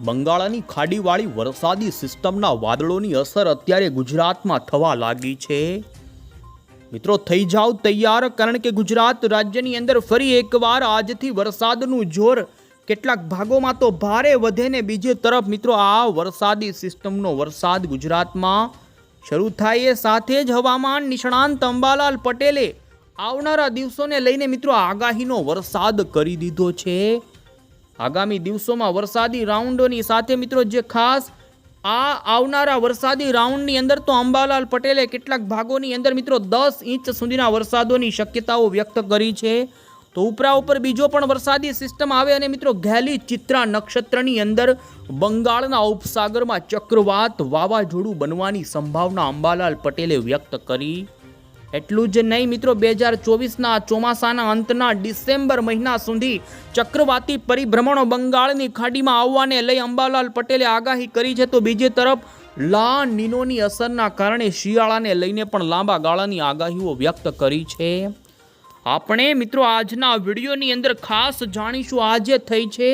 બંગાળની ખાડીવાળી વરસાદી સિસ્ટમના વાદળોની અસર અત્યારે ગુજરાતમાં થવા લાગી છે. મિત્રો, થઈ જાઓ તૈયાર, કારણ કે ગુજરાત રાજ્યની અંદર ફરી એકવાર આજથી વરસાદનું જોર કેટલાક ભાગોમાં તો ભારે વધે ને બીજી તરફ, મિત્રો, આ વરસાદી સિસ્ટમનો વરસાદ ગુજરાતમાં શરૂ થાય એ સાથે જ હવામાન નિષ્ણાંત અંબાલાલ પટેલે આવનારા દિવસોને લઈને, મિત્રો, આગાહીનો વરસાદ કરી દીધો છે. આગામી દિવસોમાં વરસાદી રાઉન્ડોની સાથે મિત્રો જે ખાસ આ આવનારા વરસાદી રાઉન્ડની અંદર તો અંબાલાલ પટેલે કેટલાક ભાગોની અંદર મિત્રો દસ ઇંચ સુધીના વરસાદોની શક્યતાઓ વ્યક્ત કરી છે. તો ઉપરા ઉપર બીજો પણ વરસાદી સિસ્ટમ આવે અને મિત્રો ઘેલી ચિત્રા નક્ષત્રની અંદર બંગાળના ઉપસાગરમાં ચક્રવાત વાવાઝોડું બનવાની સંભાવના અંબાલાલ પટેલે વ્યક્ત કરી એટલું જ નહીં મિત્રો, બે હજાર ચોવીસના ચોમાસાના અંતના ડિસેમ્બર મહિના સુધી ચક્રવાતી પરિભ્રમણો બંગાળની ખાડીમાં આવવાને લઈ અંબાલાલ પટેલે આગાહી કરી છે. તો બીજી તરફ, લા નીનોની અસરના કારણે શિયાળાને લઈને પણ લાંબા ગાળાની આગાહીઓ વ્યક્ત કરી છે. આપણે મિત્રો, આજના વિડીયોની અંદર ખાસ જાણીશું આજે થઈ છે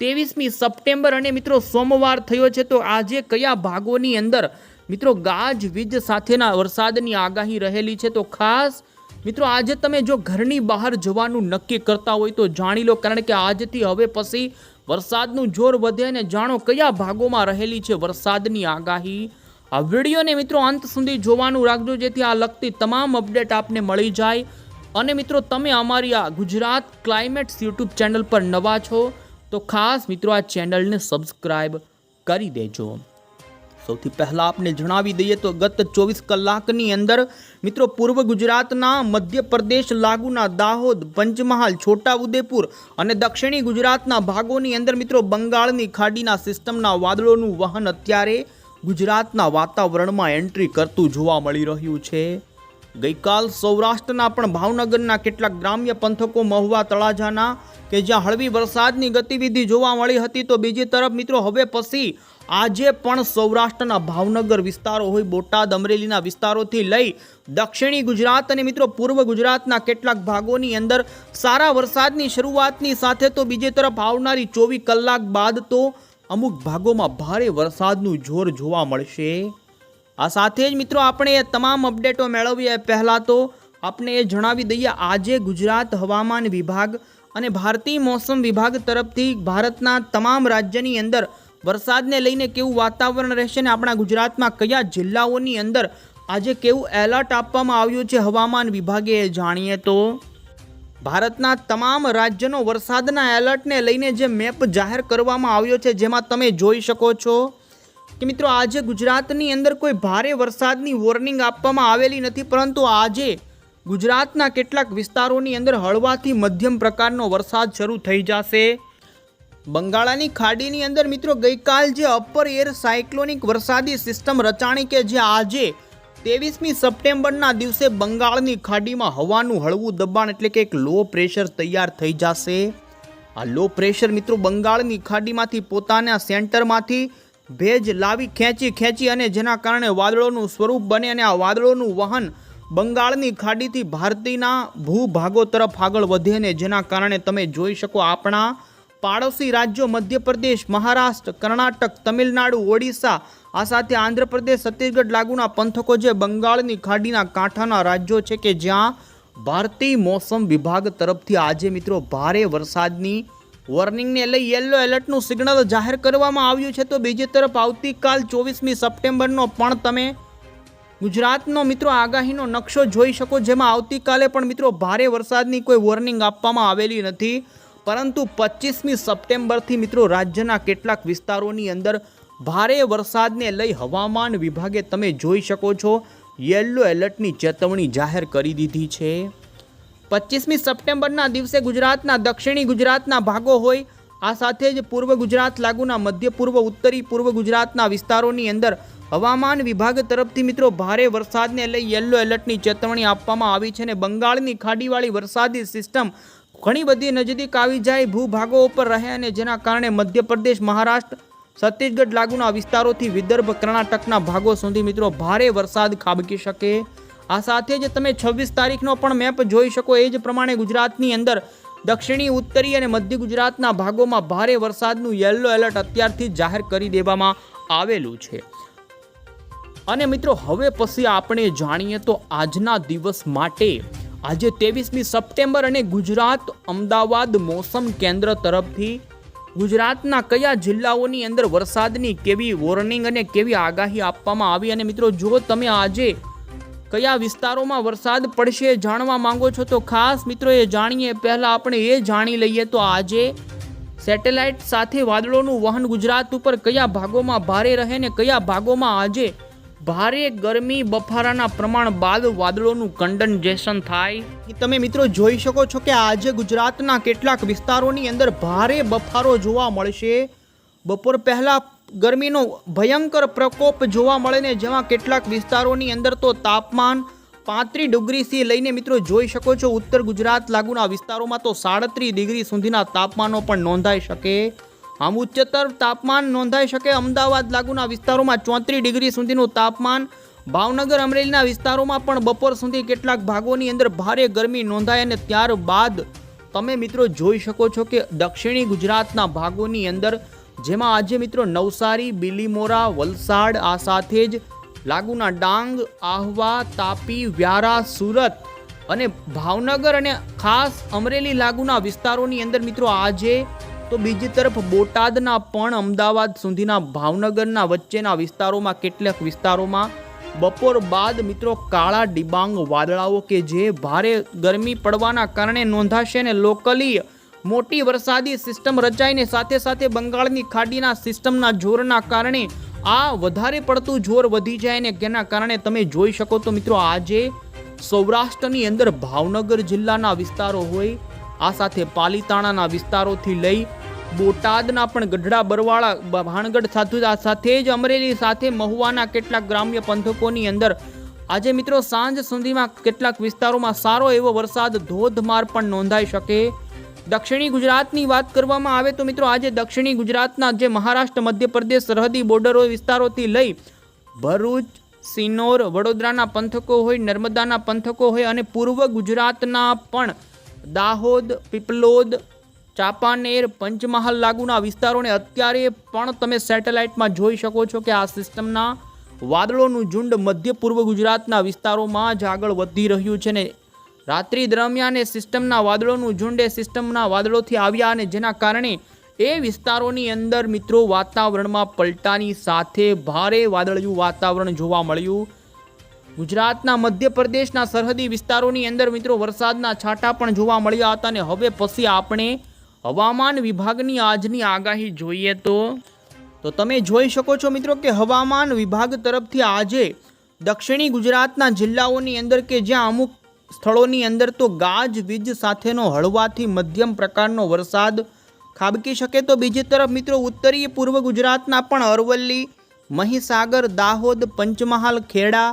ત્રેવીસમી સપ્ટેમ્બર અને મિત્રો, સોમવાર થયો છે. તો આજે કયા ભાગોની અંદર મિત્રો, ગાજ, વીજ સાથેના વરસાદની આગાહી રહેલી છે. તો ખાસ, મિત્રો, આજે તમે જો ઘરની બહાર જવાનું નક્કી કરતા હોય તો જાણી લો. કારણ કે આજથી હવે પછી વરસાદનું જોર વધે અને જાણો કયા ભાગોમાં રહેલી છે વરસાદની આગાહી. આ વિડીયોને મિત્રો અંત સુધી જોવાનું રાખજો, જેથી આ લગતી તમામ અપડેટ આપને મળી જાય. અને મિત્રો, તમે અમારી આ ગુજરાત ક્લાઇમેટ્સ યુટ્યુબ ચેનલ પર નવા છો, તો ખાસ મિત્રો આ ચેનલને સબસ્ક્રાઈબ કરી દેજો. સૌથી પહેલાં આપને જણાવી દઈએ તો ગત ચોવીસ કલાકની અંદર, મિત્રો પૂર્વ ગુજરાતના મધ્યપ્રદેશ લાગુના દાહોદ, પંચમહાલ, છોટાઉદેપુર અને દક્ષિણી ગુજરાતના ભાગોની અંદર, મિત્રો બંગાળની ખાડીના સિસ્ટમના વાદળોનું વહન અત્યારે ગુજરાતના વાતાવરણમાં એન્ટ્રી કરતું જોવા મળી રહ્યું છે. ગઈકાલ સૌરાષ્ટ્રના પણ ભાવનગરના કેટલાક ગ્રામ્ય પંથકો મહુવા તળાજાના કે જ્યાં હળવી વરસાદની ગતિવિધિ જોવા મળી હતી તો બીજી તરફ મિત્રો હવે પછી આજે પણ સૌરાષ્ટ્રના ભાવનગર વિસ્તારો હોય, બોટાદ, અમરેલીના વિસ્તારોથી લઈ દક્ષિણી ગુજરાત અને મિત્રો પૂર્વ ગુજરાતના કેટલાક ભાગોની અંદર સારા વરસાદની શરૂઆતની સાથે તો બીજી તરફ આવનારી ચોવીસ કલાક બાદ તો અમુક ભાગોમાં ભારે વરસાદનું જોર જોવા મળશે. આ સાથે જ મિત્રો આપણે એ તમામ અપડેટો મેળવીએ. પહેલાં તો આપણે એ જણાવી દઈએ, આજે ગુજરાત હવામાન વિભાગ અને ભારતીય મોસમ વિભાગ તરફથી ભારતના તમામ રાજ્યની અંદર વરસાદને લઈને કેવું વાતાવરણ રહેશે ને આપણા ગુજરાતમાં કયા જિલ્લાઓની અંદર આજે કેવું એલર્ટ આપવામાં આવ્યું છે હવામાન વિભાગે જાણીએ તો. ભારતના તમામ રાજ્યનો વરસાદના એલર્ટને લઈને જે મેપ જાહેર કરવામાં આવ્યો છે, જેમાં તમે જોઈ શકો છો કે મિત્રો આજે ગુજરાતની અંદર કોઈ ભારે વરસાદની વોર્નિંગ આપવામાં આવેલી નથી, પરંતુ આજે ગુજરાતના કેટલાક વિસ્તારોની અંદર હળવાથી મધ્યમ પ્રકારનો વરસાદ શરૂ થઈ જશે. બંગાળાની ખાડીની અંદર મિત્રો ગઈકાલ જે અપર એર સાયક્લોનિક વરસાદી સિસ્ટમ રચાણી કે જે આજે ત્રેવીસમી સપ્ટેમ્બરના દિવસે બંગાળની ખાડીમાં હવાનું હળવું દબાણ એટલે કે એક લો પ્રેશર તૈયાર થઈ જશે. આ લો પ્રેશર મિત્રો બંગાળની ખાડીમાંથી પોતાના સેન્ટરમાંથી ભેજ લાવી ખેંચી ખેંચી અને જેના કારણે વાદળોનું સ્વરૂપ બને અને આ વાદળોનું વહન બંગાળની ખાડીથી ભારતીયના ભૂભાગો તરફ આગળ વધે ને જેના કારણે તમે જોઈ શકો આપણા પાડોશી રાજ્યો મધ્યપ્રદેશ, મહારાષ્ટ્ર, કર્ણાટક, તમિલનાડુ, ઓડિશા, આ સાથે આંધ્રપ્રદેશ, છત્તીસગઢ લાગુના પંથકો જે બંગાળની ખાડીના કાંઠાના રાજ્યો છે કે જ્યાં ભારતીય મોસમ વિભાગ તરફથી આજે મિત્રો ભારે વરસાદની વોર્નિંગને લઈ યલો એલર્ટનું સિગ્નલ જાહેર કરવામાં આવ્યું છે. તો બીજી તરફ આવતીકાલ ચોવીસમી સપ્ટેમ્બરનો પણ તમે ગુજરાતનો મિત્રો આગાહીનો નકશો જોઈ શકો, જેમાં આવતીકાલે પણ મિત્રો ભારે વરસાદની કોઈ વોર્નિંગ આપવામાં આવેલી નથી. પરંતુ પચીસમી સપ્ટેમ્બરથી મિત્રો રાજ્યના કેટલાક વિસ્તારોની અંદર ભારે વરસાદને લઈ હવામાન વિભાગે તમે જોઈ શકો છો. યલો એલર્ટની ચેતવણી જાહેર કરી દીધી છે. પચીસમી સપ્ટેમ્બરના દિવસે ગુજરાતના દક્ષિણી ગુજરાતના ભાગો હોય, આ સાથે જ પૂર્વ ગુજરાત લાગુના મધ્ય પૂર્વ, ઉત્તરી પૂર્વ ગુજરાતના વિસ્તારોની અંદર હવામાન વિભાગ તરફથી મિત્રો ભારે વરસાદને લઈ યલો એલર્ટની ચેતવણી આપવામાં આવી છે અને બંગાળની ખાડીવાળી વરસાદી સિસ્ટમ ઘણી બધી નજીક આવી જાય, ભૂભાગો ઉપર રહે અને જેના કારણે મધ્યપ્રદેશ, મહારાષ્ટ્ર, છત્તીસગઢ લાગુના વિસ્તારોથી વિદર્ભ, કર્ણાટકના ભાગો સુધી મિત્રો ભારે વરસાદ ખાબકી શકે. આ સાથે જ તમે છવ્વીસ તારીખનો પણ મેપ જોઈ શકો. એ જ પ્રમાણે ગુજરાતની અંદર દક્ષિણી, ઉત્તરી અને મધ્ય ગુજરાતના ભાગોમાં ભારે વરસાદનું યલો એલર્ટ અત્યારથી જાહેર કરી દેવામાં આવેલું છે. અને મિત્રો, હવે પછી આપણે જાણીએ તો આજના દિવસ માટે. આજે ત્રેવીસમી સપ્ટેમ્બર અને ગુજરાત અમદાવાદ મોસમ કેન્દ્ર તરફથી ગુજરાતના કયા જિલ્લાઓની અંદર વરસાદની કેવી વોર્નિંગ અને કેવી આગાહી આપવામાં આવી? અને મિત્રો, જો તમે આજે કયા વિસ્તારોમાં વરસાદ પડશે જાણવા માંગો છો તો ખાસ મિત્રો એ જાણીએ. પહેલાં આપણે એ જાણી લઈએ તો આજે સેટેલાઇટ સાથે વાદળોનું વહન ગુજરાત ઉપર કયા ભાગોમાં ભારે રહે ને કયા ભાગોમાં આજે ભારે ગરમી બફારાના પ્રમાણ બાદ વાદળોનું કન્ડન્સેશન થાય. તમે મિત્રો જોઈ શકો છો કે આજે ગુજરાતના કેટલાક વિસ્તારોની અંદર ભારે બફારો જોવા મળશે. બપોર પહેલા ગરમીનો ભયંકર પ્રકોપ જોવા મળે ને જેમાં કેટલાક વિસ્તારોની અંદર તો તાપમાન પાંત્રીસ ડિગ્રીથી લઈને મિત્રો જોઈ શકો છો, ઉત્તર ગુજરાત લાગુના વિસ્તારોમાં તો સાડત્રીસ ડિગ્રી સુધીના તાપમાનો પણ નોંધાઈ શકે. આમ ઉચ્ચતર તાપમાન નોંધાઈ શકે, અમદાવાદ લાગુના વિસ્તારોમાં ચોત્રીસ ડિગ્રી સુધીનું તાપમાન, ભાવનગર, અમરેલીના વિસ્તારોમાં પણ બપોર સુધી કેટલાક ભાગોની અંદર ભારે ગરમી નોંધાય અને ત્યારબાદ તમે મિત્રો જોઈ શકો છો કે દક્ષિણી ગુજરાતના ભાગોની અંદર જેમાં આજે મિત્રો નવસારી, બિલીમોરા, વલસાડ આ સાથે જ લાગુના ડાંગ, આહવા, તાપી, વ્યારા, સુરત અને ભાવનગર અને ખાસ અમરેલી લાગુના વિસ્તારોની અંદર મિત્રો આજે તો બીજી તરફ બોટાદના પણ અમદાવાદ સુધીના ભાવનગરના વચ્ચેના વિસ્તારોમાં કેટલાક વિસ્તારોમાં બપોર બાદ મિત્રો કાળા ડિબાંગ વાદળાઓ કે જે ભારે ગરમી પડવાના કારણે નોંધાશે ને લોકલી મોટી વરસાદી સિસ્ટમ રચાઈને સાથે સાથે બંગાળની ખાડીના સિસ્ટમના જોરના કારણે આ વધારે પડતું જોર વધી જાય ને જેના કારણે તમે જોઈ શકો તો મિત્રો આજે સૌરાષ્ટ્રની અંદર ભાવનગર જિલ્લાના વિસ્તારો હોય, આ સાથે પાલીતાણાના વિસ્તારોથી લઈ બોટાદના પણ ગઢડા, બરવાળા ભાણગઢ સાથે આ સાથે જ અમરેલી સાથે મહુવાના કેટલાક ગ્રામ્ય પંથકોની અંદર આજે મિત્રો સાંજ સુધીમાં કેટલાક વિસ્તારોમાં સારો એવો વરસાદ ધોધમાર પણ નોંધાઈ શકે. દક્ષિણી ગુજરાતની વાત કરવામાં આવે તો મિત્રો આજે દક્ષિણી ગુજરાતના જે મહારાષ્ટ્ર, મધ્યપ્રદેશ, સરહદી બોર્ડરો વિસ્તારોથી લઈ ભરૂચ, સિનોર, વડોદરાના પંથકો હોય, નર્મદાના પંથકો હોય અને પૂર્વ ગુજરાતના પણ દાહોદ, પીપલોદ, ચાંપાનેર, પંચમહાલ લાગુના વિસ્તારોને અત્યારે પણ તમે સેટેલાઇટમાં જોઈ શકો છો કે આ સિસ્ટમના વાદળોનું ઝુંડ મધ્ય પૂર્વ ગુજરાતના વિસ્તારોમાં જ આગળ વધી રહ્યું છે ને રાત્રિ દરમિયાન એ સિસ્ટમના વાદળોનું ઝુંડ એ સિસ્ટમના વાદળોથી આવ્યા અને જેના કારણે એ વિસ્તારોની અંદર મિત્રો વાતાવરણમાં પલટાની સાથે ભારે વાદળિયું વાતાવરણ જોવા મળ્યું. ગુજરાતના મધ્યપ્રદેશના સરહદી વિસ્તારોની અંદર મિત્રો વરસાદના છાંટા પણ જોવા મળ્યા હતા અને હવે પછી આપણે હવામાન વિભાગની આજની આગાહી જોઈએ તો. તો તમે જોઈ શકો છો મિત્રો કે હવામાન વિભાગ તરફથી આજે દક્ષિણી ગુજરાતના જિલ્લાઓની અંદર કે જ્યાં અમુક સ્થળોની અંદર તો ગાજવીજ સાથેનો હળવાથી મધ્યમ પ્રકારનો વરસાદ ખાબકી શકે તો બીજી તરફ મિત્રો ઉત્તરીય પૂર્વ ગુજરાતના પણ અરવલ્લી, મહીસાગર, દાહોદ, પંચમહાલ, ખેડા,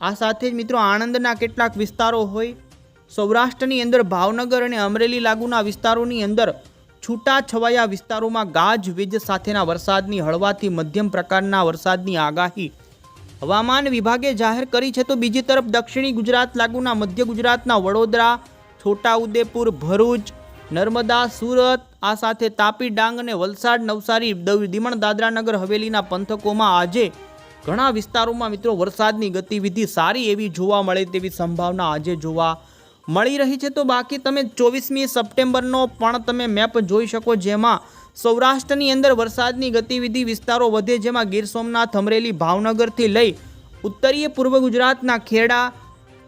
આ સાથે જ મિત્રો આણંદના કેટલાક વિસ્તારો હોય. સૌરાષ્ટ્રની અંદર ભાવનગર અને અમરેલી લાગુના વિસ્તારોની અંદર છૂટા છવાયા વિસ્તારોમાં ગાજવીજ સાથેના વરસાદની, હળવાથી મધ્યમ પ્રકારના વરસાદની આગાહી હવામાન વિભાગે જાહેર કરી છે તો બીજી તરફ દક્ષિણી ગુજરાત લાગુના મધ્ય ગુજરાતના વડોદરા, છોટાઉદેપુર, ભરૂચ, નર્મદા, સુરત, આ સાથે તાપી, ડાંગ અને વલસાડ, નવસારી દીમણ દાદરાનગર હવેલીના પંથકોમાં આજે ઘણા વિસ્તારોમાં મિત્રો વરસાદની ગતિવિધિ સારી એવી જોવા મળે તેવી સંભાવના આજે જોવા મળી રહી છે. તો બાકી તમે ચોવીસમી સપ્ટેમ્બરનો પણ તમે મેપ જોઈ શકો જેમાં સૌરાષ્ટ્રની અંદર વરસાદની ગતિવિધિ વિસ્તારો વધે જેમાં ગીર સોમનાથ, અમરેલી, ભાવનગરથી લઈ ઉત્તરીય પૂર્વ ગુજરાતના ખેડા,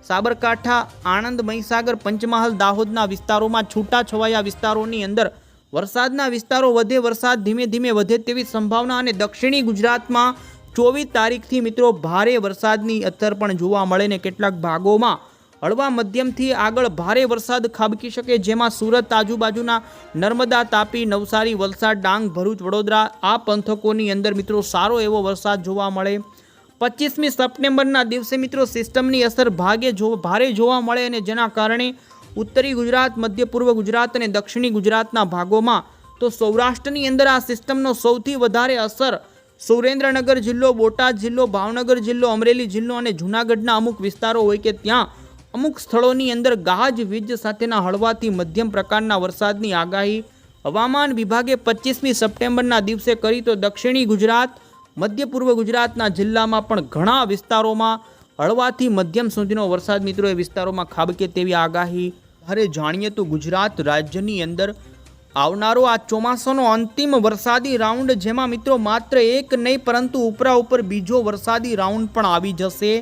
સાબરકાંઠા, આણંદ, મહીસાગર, પંચમહાલ, દાહોદના વિસ્તારોમાં છૂટા છવાયા વિસ્તારોની અંદર વરસાદના વિસ્તારો વધે, વરસાદ ધીમે ધીમે વધે તેવી સંભાવના અને દક્ષિણી ગુજરાતમાં ચોવીસ તારીખથી મિત્રો ભારે વરસાદની અસર પણ જોવા મળે ને કેટલાક ભાગોમાં હળવા મધ્યમથી આગળ ભારે વરસાદ ખાબકી શકે, જેમાં સુરત, આજુબાજુના નર્મદા, તાપી, નવસારી, વલસાડ, ડાંગ, ભરૂચ, વડોદરા આ પંથકોની અંદર મિત્રો સારો એવો વરસાદ જોવા મળે. પચીસમી સપ્ટેમ્બરના દિવસે મિત્રો સિસ્ટમની અસર ભાગે જો, ભારે જોવા મળે અને જેના કારણે ઉત્તરી ગુજરાત, મધ્ય પૂર્વ ગુજરાત અને દક્ષિણી ગુજરાતના ભાગોમાં તો સૌરાષ્ટ્રની અંદર આ સિસ્ટમનો સૌથી વધારે અસર સુરેન્દ્રનગર જિલ્લો, બોટાદ જિલ્લો, ભાવનગર જિલ્લો, અમરેલી જિલ્લો અને જૂનાગઢના અમુક વિસ્તારો હોય કે ત્યાં અમુક સ્થળોની અંદર ગાજવીજ સાથેના હળવાથી મધ્યમ પ્રકારના વરસાદની આગાહી હવામાન વિભાગે પચીસમી સપ્ટેમ્બરના દિવસે કરી તો દક્ષિણી ગુજરાત, મધ્ય પૂર્વ ગુજરાતના જિલ્લામાં પણ ઘણા વિસ્તારોમાં હળવાથી મધ્યમ સુધીનો વરસાદ. મિત્રો, એ વિસ્તારોમાં ખાબકે તેવી આગાહી અરે જાણીએ તો ગુજરાત રાજ્યની અંદર આવનારો આ ચોમાસાનો અંતિમ વરસાદી રાઉન્ડ, જેમાં મિત્રો માત્ર એક નહીં, પરંતુ ઉપરા ઉપર બીજો વરસાદી રાઉન્ડ પણ આવી જશે.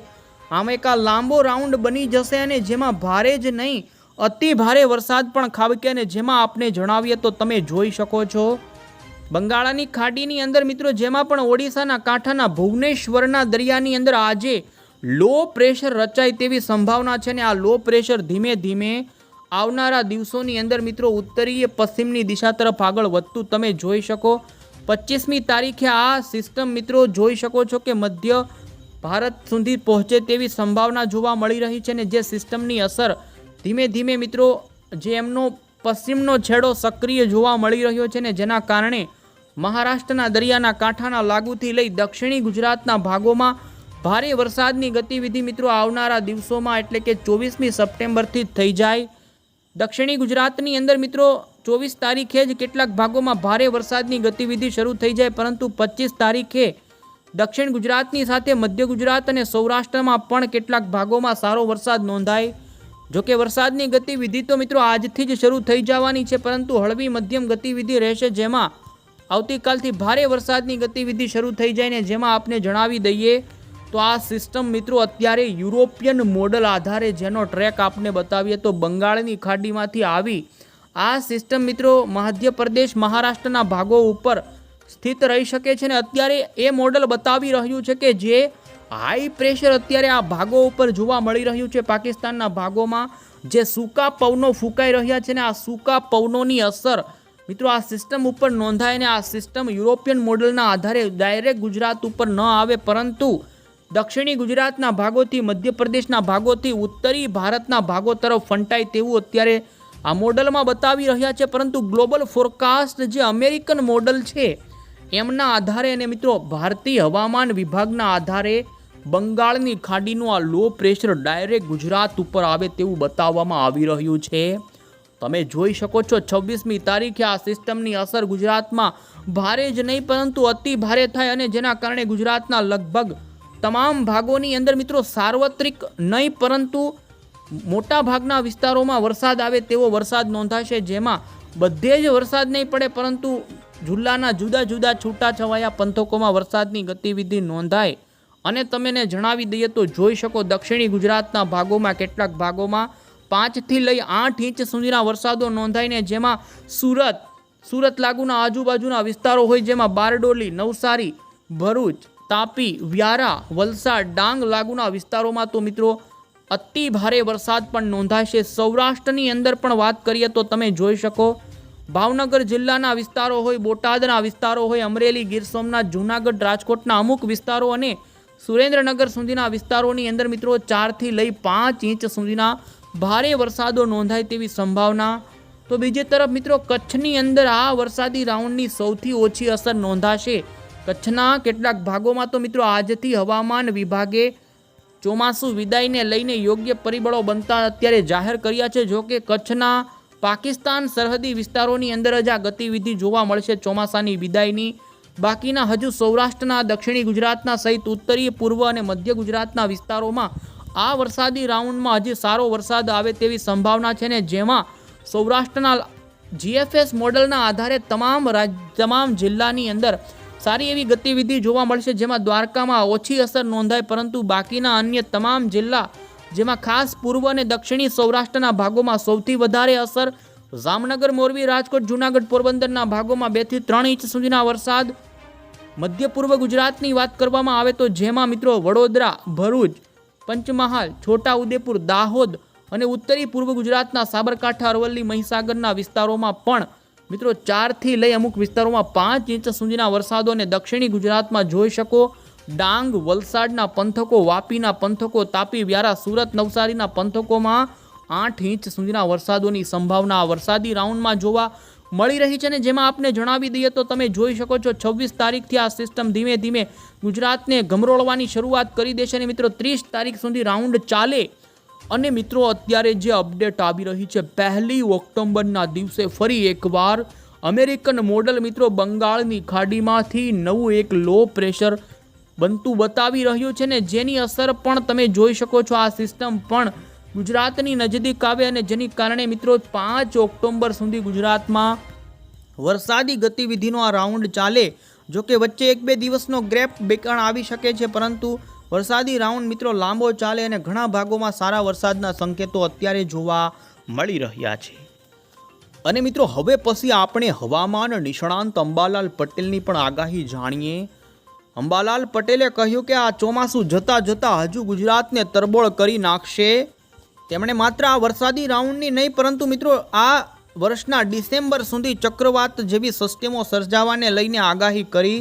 આમ એક આ લાંબો રાઉન્ડ બની જશે અને જેમાં ભારે જ નહીં, અતિ ભારે વરસાદ પણ ખાબકે અને જેમાં આપને જણાવીએ તો તમે જોઈ શકો છો. બંગાળાની ખાડીની અંદર મિત્રો જેમાં પણ ઓડિશાના કાંઠાના ભુવનેશ્વરના દરિયાની અંદર આજે લો પ્રેશર રચાય તેવી સંભાવના છે ને આ લો પ્રેશર ધીમે ધીમે આવનારા દિવસોની અંદર મિત્રો ઉત્તરીય પશ્ચિમની દિશા તરફ આગળ વધતું તમે જોઈ શકો. પચીસમી તારીખે આ સિસ્ટમ મિત્રો જોઈ શકો છો કે મધ્ય ભારત સુધી પહોંચે તેવી સંભાવના જોવા મળી રહી છે ને જે સિસ્ટમની અસર ધીમે ધીમે મિત્રો જે એમનો પશ્ચિમનો છેડો સક્રિય જોવા મળી રહ્યો છે ને જેના કારણે મહારાષ્ટ્રના દરિયાના કાંઠાના લાગુથી લઈ દક્ષિણી ગુજરાતના ભાગોમાં ભારે વરસાદની ગતિવિધિ મિત્રો આવનારા દિવસોમાં એટલે કે ચોવીસમી સપ્ટેમ્બરથી જ થઈ જાય. દક્ષિણી ગુજરાતની અંદર મિત્રો ચોવીસ તારીખે જ કેટલાક ભાગોમાં ભારે વરસાદની ગતિવિધિ શરૂ થઈ જાય, પરંતુ પચીસ તારીખે દક્ષિણ ગુજરાતની સાથે મધ્ય ગુજરાત અને સૌરાષ્ટ્રમાં પણ કેટલાક ભાગોમાં સારો વરસાદ નોંધાય. જોકે વરસાદની ગતિવિધિ તો મિત્રો આજથી જ શરૂ થઈ જવાની છે, પરંતુ હળવી મધ્યમ ગતિવિધિ રહેશે જેમાં આવતીકાલથી ભારે વરસાદની ગતિવિધિ શરૂ થઈ જાય ને જેમાં આપને જણાવી દઈએ તો આ સિસ્ટમ મિત્રો અત્યારે યુરોપિયન મોડલ આધારે જેનો ટ્રેક આપને બતાવીએ તો બંગાળની ખાડીમાંથી આવી આ સિસ્ટમ મિત્રો મધ્યપ્રદેશ, મહારાષ્ટ્રના ભાગો ઉપર સ્થિત રહી શકે છે ને અત્યારે એ મોડલ બતાવી રહ્યું છે કે જે હાઈ પ્રેશર અત્યારે આ ભાગો ઉપર જોવા મળી રહ્યું છે પાકિસ્તાનના ભાગોમાં. જે સૂકા પવનો ફૂંકાઈ રહ્યા છે ને આ સૂકા પવનોની અસર મિત્રો આ સિસ્ટમ ઉપર નોંધાય ને આ સિસ્ટમ યુરોપિયન મોડલના આધારે ડાયરેક્ટ ગુજરાત ઉપર ન આવે પરંતુ દક્ષિણી ગુજરાતના ભાગોથી, મધ્યપ્રદેશના ભાગોથી, ઉત્તરી ભારતના ભાગો તરફ ફંટાય તેવું અત્યારે આ મોડલમાં બતાવી રહ્યા છે. પરંતુ ગ્લોબલ ફોરકાસ્ટ જે અમેરિકન મોડલ છે એમના આધારે અને મિત્રો, ભારતીય હવામાન વિભાગના આધારે બંગાળની ખાડીનું આ લો પ્રેશર ડાયરેક્ટ ગુજરાત ઉપર આવે તેવું બતાવવામાં આવી રહ્યું છે. તમે જોઈ શકો છો, છવ્વીસમી તારીખે આ સિસ્ટમની અસર ગુજરાતમાં ભારે જ નહીં, પરંતુ અતિ ભારે થાય અને જેના કારણે ગુજરાતના લગભગ તમામ ભાગોની અંદર મિત્રો સાર્વત્રિક નહીં, પરંતુ મોટા ભાગના વિસ્તારોમાં વરસાદ આવે તેવો વરસાદ નોંધાશે, જેમાં બધે જ વરસાદ નહીં પડે, પરંતુ જિલ્લાના જુદા જુદા છૂટાછવાયા પંથકોમાં વરસાદની ગતિવિધિ નોંધાય. અને તમને જણાવી દઈએ તો જોઈ શકો દક્ષિણી ગુજરાતના ભાગોમાં કેટલાક ભાગોમાં પાંચથી લઈ આઠ ઇંચ સુધીના વરસાદો નોંધાઈને જેમાં સુરત સુરત લાગુના આજુબાજુના વિસ્તારો હોય જેમાં બારડોલી, નવસારી, ભરૂચ, તાપી, વ્યારા, વલસાડ, ડાંગ લાગુના વિસ્તારોમાં તો મિત્રો અતિ ભારે વરસાદ પણ નોંધાશે સૌરાષ્ટ્રની અંદર પણ વાત કરીએ તો તમે જોઈ શકો ભાવનગર જિલ્લાના વિસ્તારો હોય, બોટાદના વિસ્તારો હોય, અમરેલી, ગીર સોમનાથ, જૂનાગઢ, રાજકોટના અમુક વિસ્તારો અને સુરેન્દ્રનગર સુધીના વિસ્તારોની અંદર મિત્રો ચારથી લઈ પાંચ ઇંચ સુધીના ભારે વરસાદો નોંધાય તેવી સંભાવના. તો બીજી તરફ મિત્રો કચ્છની અંદર આ વરસાદી રાઉન્ડની સૌથી ઓછી અસર નોંધાશે. કચ્છના કેટલાક ભાગોમાં તો મિત્રો આજથી હવામાન વિભાગે ચોમાસું વિદાયને લઈને યોગ્ય પરિબળો બનતા અત્યારે જાહેર કર્યા છે. જો કે કચ્છના પાકિસ્તાન સરહદી વિસ્તારોની અંદર જ આ ગતિવિધિ જોવા મળશે ચોમાસાની વિદાયની. બાકીના હજુ સૌરાષ્ટ્રના, દક્ષિણી ગુજરાતના સહિત ઉત્તરીય, પૂર્વ અને મધ્ય ગુજરાતના વિસ્તારોમાં આ વરસાદી રાઉન્ડમાં હજી સારો વરસાદ આવે તેવી સંભાવના છે ને જેમાં સૌરાષ્ટ્રના જીએફએસ મોડલના આધારે તમામ તમામ જિલ્લાની અંદર સારી એવી ગતિવિધિ જોવા મળશે જેમાં દ્વારકામાં ઓછી અસર નોંધાય પરંતુ બાકીના અન્ય તમામ જિલ્લા જેમાં ખાસ પૂર્વ અને દક્ષિણી સૌરાષ્ટ્રના ભાગોમાં સૌથી વધારે અસર જામનગર, મોરબી, રાજકોટ, જૂનાગઢ પોરબંદરના ભાગોમાં બેથી ત્રણ ઇંચ સુધીના વરસાદ. મધ્ય પૂર્વ ગુજરાતની વાત કરવામાં આવે તો જેમાં મિત્રો વડોદરા, ભરૂચ, પંચમહાલ છોટા ઉદેપુર દાહોદ અને ઉત્તરી પૂર્વ ગુજરાતના સાબરકાંઠા, અરવલ્લી, મહીસાગરના વિસ્તારોમાં પણ મિત્રો ચારથી લઈ અમુક વિસ્તારોમાં પાંચ ઇંચ સુધીના વરસાદો અને દક્ષિણી ગુજરાતમાં જોઈ શકો ડાંગ, વલસાડના પંથકો, વાપીના પંથકો, તાપી, વ્યારા, સુરત, નવસારીના પંથકોમાં આઠ ઇંચ સુધીના વરસાદોની સંભાવના. વરસાદી રાઉન્ડમાં જોવા મળી રહી છે ને જેમાં આપને જણાવી દઈએ તો તમે જોઈ શકો છો, છવ્વીસ તારીખથી આ સિસ્ટમ ધીમે ધીમે ગુજરાતને ગમરોળવાની શરૂઆત કરી દેશે અને મિત્રો ત્રીસ તારીખ સુધી રાઉન્ડ ચાલે. અને મિત્રો, અત્યારે જે અપડેટ આવી રહી છે, પહેલી ઓક્ટોબરના દિવસે ફરી એકવાર અમેરિકન મોડલ મિત્રો બંગાળની ખાડીમાંથી નવું એક લો પ્રેશર બનતું બતાવી રહ્યું છે ને જેની અસર પણ તમે જોઈ શકો છો આ સિસ્ટમ પણ ગુજરાતની નજદીક આવે અને જેની કારણે મિત્રો પાંચ ઓક્ટોબર સુધી ગુજરાતમાં વરસાદી ગતિવિધિનો આ રાઉન્ડ ચાલે. જો કે વચ્ચે એક બે દિવસનો ગ્રેપ બેકાણ આવી શકે છે, પરંતુ વરસાદી રાઉન્ડ મિત્રો લાંબો ચાલે અને ઘણા ભાગોમાં સારા વરસાદના સંકેતો અત્યારે જોવા મળી રહ્યા છે. અને મિત્રો, હવે પછી આપણે હવામાન નિષ્ણાંત અંબાલાલ પટેલની પણ આગાહી જાણીએ. અંબાલાલ પટેલે કહ્યું કે આ ચોમાસું જતાં જતાં હજુ ગુજરાતને તરબોળ કરી નાખશે. તેમણે માત્ર આ વરસાદી રાઉન્ડની નહીં, પરંતુ મિત્રો આ વર્ષના ડિસેમ્બર સુધી ચક્રવાત જેવી સિસ્ટમો સર્જાવાને લઈને આગાહી કરી.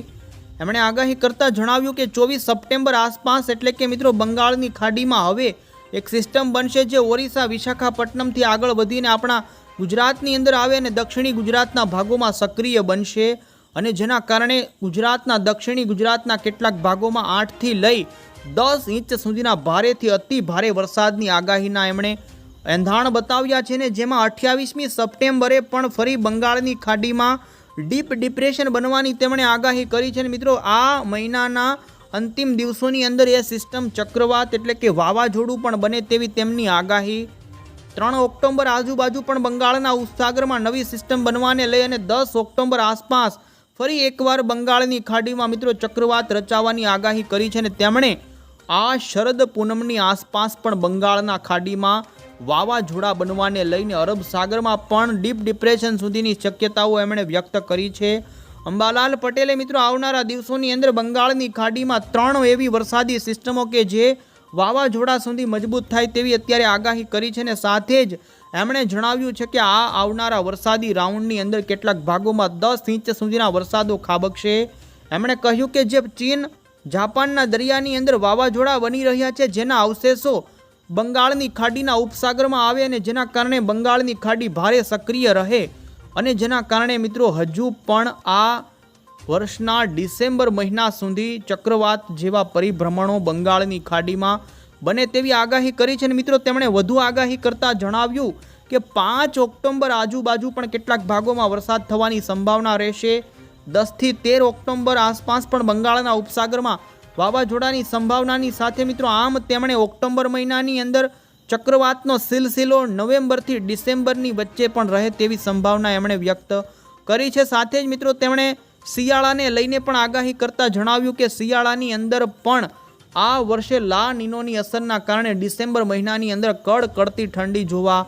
એમણે આગાહી કરતાં જણાવ્યું કે ચોવીસ સપ્ટેમ્બર આસપાસ એટલે કે મિત્રો બંગાળની ખાડીમાં હવે એક સિસ્ટમ બનશે જે ઓરિસ્સા, વિશાખાપટ્ટનમથી આગળ વધીને આપણા ગુજરાતની અંદર આવે અને દક્ષિણી ગુજરાતના ભાગોમાં સક્રિય બનશે. અને જેના કારણે ગુજરાતના, દક્ષિણી ગુજરાતના કેટલાક ભાગોમાં આઠથી લઈ દસ ઇંચ સુધીના ભારેથી અતિ ભારે વરસાદની આગાહીના એમણે એંધાણ બતાવ્યા છે ને જેમાં અઠ્યાવીસમી સપ્ટેમ્બરે પણ ફરી બંગાળની ખાડીમાં ડીપ ડિપ્રેશન બનવાની તેમણે આગાહી કરી છે ને મિત્રો, આ મહિનાના અંતિમ દિવસોની અંદર એ સિસ્ટમ ચક્રવાત એટલે કે વાવાઝોડું પણ બને તેવી તેમની આગાહી. ત્રણ ઓક્ટોબર આજુબાજુ પણ બંગાળના ઉપસાગરમાં નવી સિસ્ટમ બનવાને લઈ અને દસ ઓક્ટોબર આસપાસ ફરી એકવાર બંગાળની ખાડીમાં મિત્રો ચક્રવાત રચાવાની આગાહી કરી છે અને તેમણે આ શરદ પૂનમની આસપાસ પણ બંગાળના ખાડીમાં વાવાઝોડા બનવાને લઈને અરબ સાગરમાં પણ ડીપ ડિપ્રેશન સુધીની શક્યતાઓ એમણે વ્યક્ત કરી છે. અંબાલાલ પટેલે મિત્રો આવનારા દિવસોની અંદર બંગાળની ખાડીમાં ત્રણ એવી વરસાદી સિસ્ટમો કે જે વાવાઝોડા સુધી મજબૂત થાય તેવી અત્યારે આગાહી કરી છે ને સાથે જ એમણે જણાવ્યું છે કે આ આવનારા વરસાદી રાઉન્ડની અંદર કેટલાક ભાગોમાં દસ ઇંચ સુધીના વરસાદો ખાબકશે. એમણે કહ્યું કે જે ચીન, જાપાનના દરિયાની અંદર વાવાઝોડા બની રહ્યા છે, જેના અવશેષો બંગાળની ખાડીના ઉપસાગરમાં આવે અને જેના કારણે બંગાળની ખાડી ભારે સક્રિય રહે અને જેના કારણે મિત્રો હજુ પણ આ વર્ષના ડિસેમ્બર મહિના સુધી ચક્રવાત જેવા પરિભ્રમણો બંગાળની ખાડીમાં બને તેવી આગાહી કરી છે અને મિત્રો તેમણે વધુ આગાહી કરતાં જણાવ્યું કે પાંચ ઓક્ટોબર આજુબાજુ પણ કેટલાક ભાગોમાં વરસાદ થવાની સંભાવના રહેશે. દસથી તેર ઓક્ટોબર આસપાસ પણ બંગાળના ઉપસાગરમાં વાવાઝોડાની સંભાવનાની સાથે મિત્રો આમ તેમણે ઓક્ટોબર મહિનાની અંદર ચક્રવાતનો સિલસિલો નવેમ્બરથી ડિસેમ્બરની વચ્ચે પણ રહે તેવી સંભાવના એમણે વ્યક્ત કરી છે. સાથે જ મિત્રો તેમણે શિયાળાને લઈને પણ આગાહી કરતાં જણાવ્યું કે શિયાળાની અંદર પણ આ વર્ષે લા નિનોની અસરના કારણે ડિસેમ્બર મહિનાની અંદર કડકડતી ઠંડી જોવા